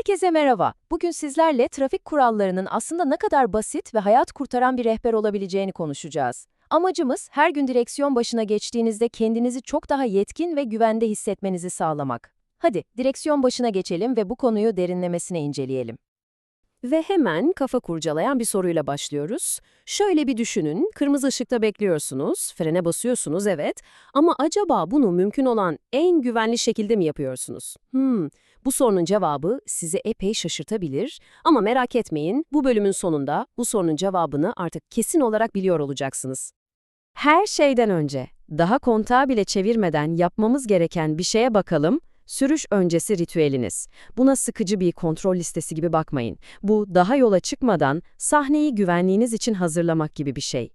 Herkese merhaba. Bugün sizlerle trafik kurallarının aslında ne kadar basit ve hayat kurtaran bir rehber olabileceğini konuşacağız. Amacımız her gün direksiyon başına geçtiğinizde kendinizi çok daha yetkin ve güvende hissetmenizi sağlamak. Hadi direksiyon başına geçelim ve bu konuyu derinlemesine inceleyelim. Ve hemen kafa kurcalayan bir soruyla başlıyoruz. Şöyle bir düşünün, kırmızı ışıkta bekliyorsunuz, frene basıyorsunuz evet ama acaba bunu mümkün olan en güvenli şekilde mi yapıyorsunuz? Hmm, bu sorunun cevabı sizi epey şaşırtabilir ama merak etmeyin, bu bölümün sonunda bu sorunun cevabını artık kesin olarak biliyor olacaksınız. Her şeyden önce, daha kontağı bile çevirmeden yapmamız gereken bir şeye bakalım, sürüş öncesi ritüeliniz. Buna sıkıcı bir kontrol listesi gibi bakmayın. Bu daha yola çıkmadan sahneyi güvenliğiniz için hazırlamak gibi bir şey.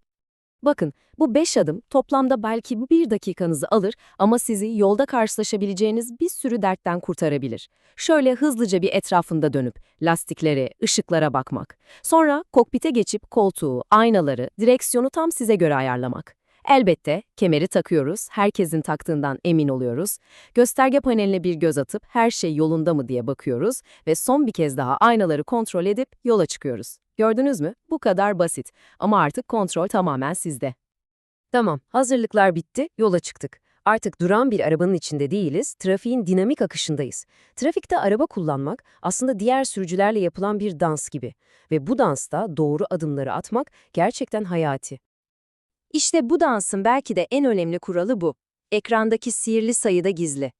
Bakın, bu beş adım toplamda belki bir dakikanızı alır ama sizi yolda karşılaşabileceğiniz bir sürü dertten kurtarabilir. Şöyle hızlıca bir etrafında dönüp, lastiklere, ışıklara bakmak. Sonra kokpite geçip koltuğu, aynaları, direksiyonu tam size göre ayarlamak. Elbette kemeri takıyoruz, herkesin taktığından emin oluyoruz. Gösterge paneline bir göz atıp her şey yolunda mı diye bakıyoruz ve son bir kez daha aynaları kontrol edip yola çıkıyoruz. Gördünüz mü? Bu kadar basit. Ama artık kontrol tamamen sizde. Tamam, hazırlıklar bitti, yola çıktık. Artık duran bir arabanın içinde değiliz, trafiğin dinamik akışındayız. Trafikte araba kullanmak aslında diğer sürücülerle yapılan bir dans gibi. Ve bu dansta doğru adımları atmak gerçekten hayati. İşte bu dansın belki de en önemli kuralı bu. Ekrandaki sihirli sayıda gizli.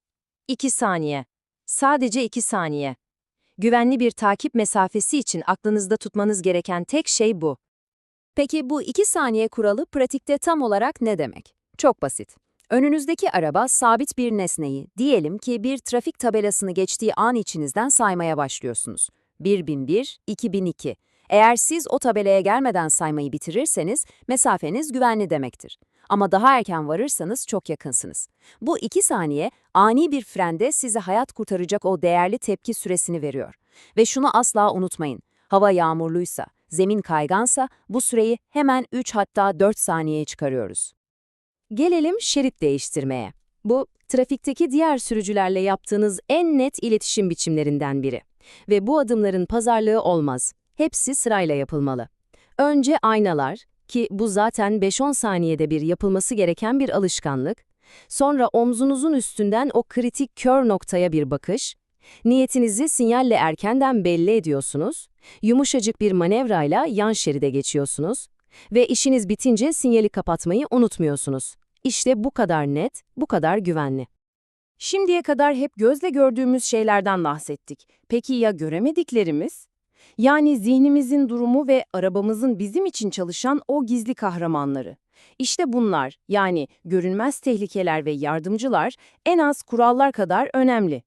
2 saniye. Sadece 2 saniye. Güvenli bir takip mesafesi için aklınızda tutmanız gereken tek şey bu. Peki bu 2 saniye kuralı pratikte tam olarak ne demek? Çok basit. Önünüzdeki araba sabit bir nesneyi, diyelim ki bir trafik tabelasını geçtiği an içinizden saymaya başlıyorsunuz. 1001, 2002. Eğer siz o tabelaya gelmeden saymayı bitirirseniz mesafeniz güvenli demektir. Ama daha erken varırsanız çok yakınsınız. Bu iki saniye ani bir frende size hayat kurtaracak o değerli tepki süresini veriyor. Ve şunu asla unutmayın. Hava yağmurluysa, zemin kaygansa bu süreyi hemen 3 hatta 4 saniyeye çıkarıyoruz. Gelelim şerit değiştirmeye. Bu, trafikteki diğer sürücülerle yaptığınız en net iletişim biçimlerinden biri. Ve bu adımların pazarlığı olmaz. Hepsi sırayla yapılmalı. Önce aynalar, ki bu zaten 5-10 saniyede bir yapılması gereken bir alışkanlık. Sonra omzunuzun üstünden o kritik kör noktaya bir bakış. Niyetinizi sinyalle erkenden belli ediyorsunuz. Yumuşacık bir manevrayla yan şeride geçiyorsunuz. Ve işiniz bitince sinyali kapatmayı unutmuyorsunuz. İşte bu kadar net, bu kadar güvenli. Şimdiye kadar hep gözle gördüğümüz şeylerden bahsettik. Peki ya göremediklerimiz? Yani zihnimizin durumu ve arabamızın bizim için çalışan o gizli kahramanları. İşte bunlar, yani görünmez tehlikeler ve yardımcılar en az kurallar kadar önemli.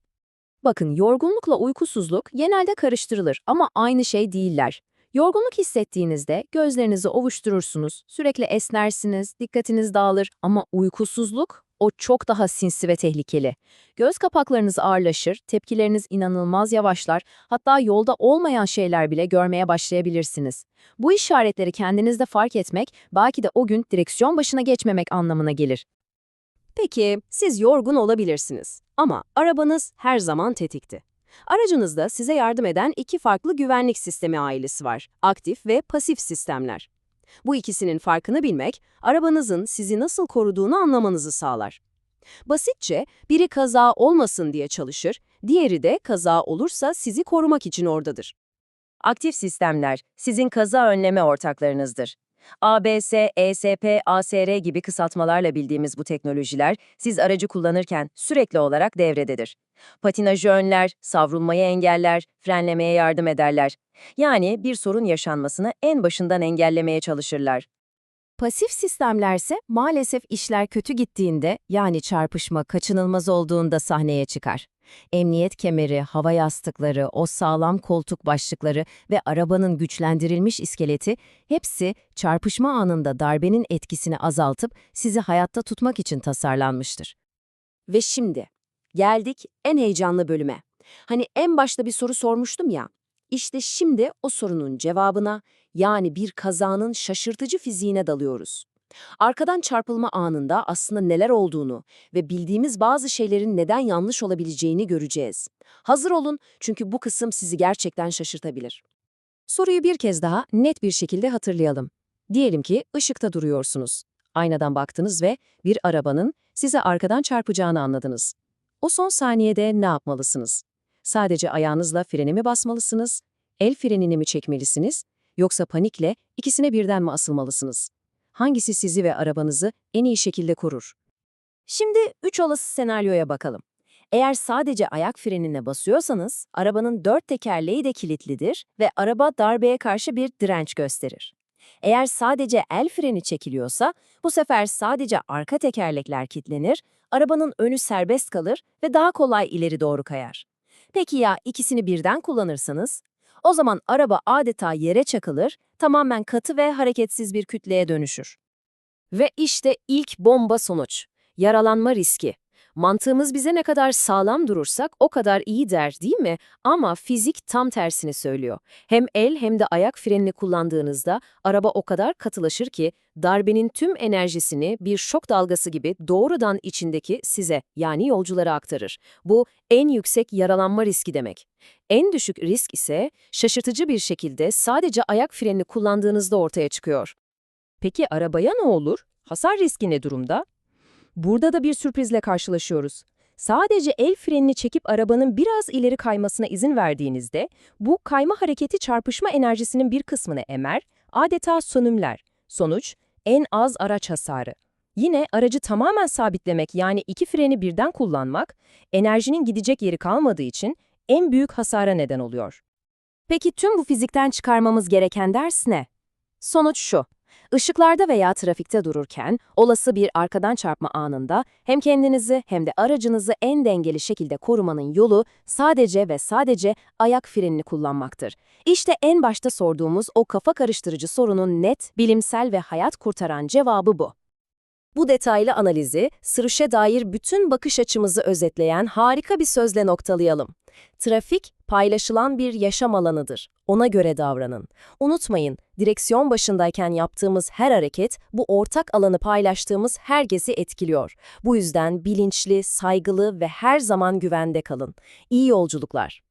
Bakın yorgunlukla uykusuzluk genelde karıştırılır ama aynı şey değiller. Yorgunluk hissettiğinizde gözlerinizi ovuşturursunuz, sürekli esnersiniz, dikkatiniz dağılır ama uykusuzluk o çok daha sinsi ve tehlikeli. Göz kapaklarınız ağırlaşır, tepkileriniz inanılmaz yavaşlar, hatta yolda olmayan şeyler bile görmeye başlayabilirsiniz. Bu işaretleri kendinizde fark etmek, belki de o gün direksiyon başına geçmemek anlamına gelir. Peki, siz yorgun olabilirsiniz ama arabanız her zaman tetikti. Aracınızda size yardım eden iki farklı güvenlik sistemi ailesi var, aktif ve pasif sistemler. Bu ikisinin farkını bilmek, arabanızın sizi nasıl koruduğunu anlamanızı sağlar. Basitçe biri kaza olmasın diye çalışır, diğeri de kaza olursa sizi korumak için oradadır. Aktif sistemler sizin kaza önleme ortaklarınızdır. ABS, ESP, ASR gibi kısaltmalarla bildiğimiz bu teknolojiler siz aracı kullanırken sürekli olarak devrededir. Patinajı önler, savrulmayı engeller, frenlemeye yardım ederler. Yani bir sorun yaşanmasını en başından engellemeye çalışırlar. Pasif sistemlerse maalesef işler kötü gittiğinde yani çarpışma kaçınılmaz olduğunda sahneye çıkar. Emniyet kemeri, hava yastıkları, o sağlam koltuk başlıkları ve arabanın güçlendirilmiş iskeleti hepsi çarpışma anında darbenin etkisini azaltıp sizi hayatta tutmak için tasarlanmıştır. Ve şimdi geldik en heyecanlı bölüme. Hani en başta bir soru sormuştum ya. İşte şimdi o sorunun cevabına yani bir kazanın şaşırtıcı fiziğine dalıyoruz. Arkadan çarpılma anında aslında neler olduğunu ve bildiğimiz bazı şeylerin neden yanlış olabileceğini göreceğiz. Hazır olun çünkü bu kısım sizi gerçekten şaşırtabilir. Soruyu bir kez daha net bir şekilde hatırlayalım. Diyelim ki ışıkta duruyorsunuz. Aynadan baktınız ve bir arabanın size arkadan çarpacağını anladınız. O son saniyede ne yapmalısınız? Sadece ayağınızla freni mi basmalısınız? El frenini mi çekmelisiniz? Yoksa panikle ikisine birden mi asılmalısınız? Hangisi sizi ve arabanızı en iyi şekilde korur? Şimdi üç olası senaryoya bakalım. Eğer sadece ayak frenine basıyorsanız, arabanın dört tekerleği de kilitlidir ve araba darbeye karşı bir direnç gösterir. Eğer sadece el freni çekiliyorsa, bu sefer sadece arka tekerlekler kilitlenir, arabanın önü serbest kalır ve daha kolay ileri doğru kayar. Peki ya ikisini birden kullanırsanız? O zaman araba adeta yere çakılır, tamamen katı ve hareketsiz bir kütleye dönüşür. Ve işte ilk bomba sonuç. Yaralanma riski. Mantığımız bize ne kadar sağlam durursak o kadar iyi der değil mi? Ama fizik tam tersini söylüyor. Hem el hem de ayak frenini kullandığınızda araba o kadar katılaşır ki darbenin tüm enerjisini bir şok dalgası gibi doğrudan içindeki size yani yolculara aktarır. Bu en yüksek yaralanma riski demek. En düşük risk ise şaşırtıcı bir şekilde sadece ayak frenini kullandığınızda ortaya çıkıyor. Peki arabaya ne olur? Hasar riski ne durumda? Burada da bir sürprizle karşılaşıyoruz. Sadece el frenini çekip arabanın biraz ileri kaymasına izin verdiğinizde, bu kayma hareketi çarpışma enerjisinin bir kısmını emer, adeta sönümler. Sonuç, en az araç hasarı. Yine aracı tamamen sabitlemek yani iki freni birden kullanmak, enerjinin gidecek yeri kalmadığı için en büyük hasara neden oluyor. Peki tüm bu fizikten çıkarmamız gereken ders ne? Sonuç şu. Işıklarda veya trafikte dururken olası bir arkadan çarpma anında hem kendinizi hem de aracınızı en dengeli şekilde korumanın yolu sadece ve sadece ayak frenini kullanmaktır. İşte en başta sorduğumuz o kafa karıştırıcı sorunun net, bilimsel ve hayat kurtaran cevabı bu. Bu detaylı analizi, sırışa dair bütün bakış açımızı özetleyen harika bir sözle noktalayalım. Trafik, paylaşılan bir yaşam alanıdır. Ona göre davranın. Unutmayın, direksiyon başındayken yaptığımız her hareket, bu ortak alanı paylaştığımız herkesi etkiliyor. Bu yüzden bilinçli, saygılı ve her zaman güvende kalın. İyi yolculuklar.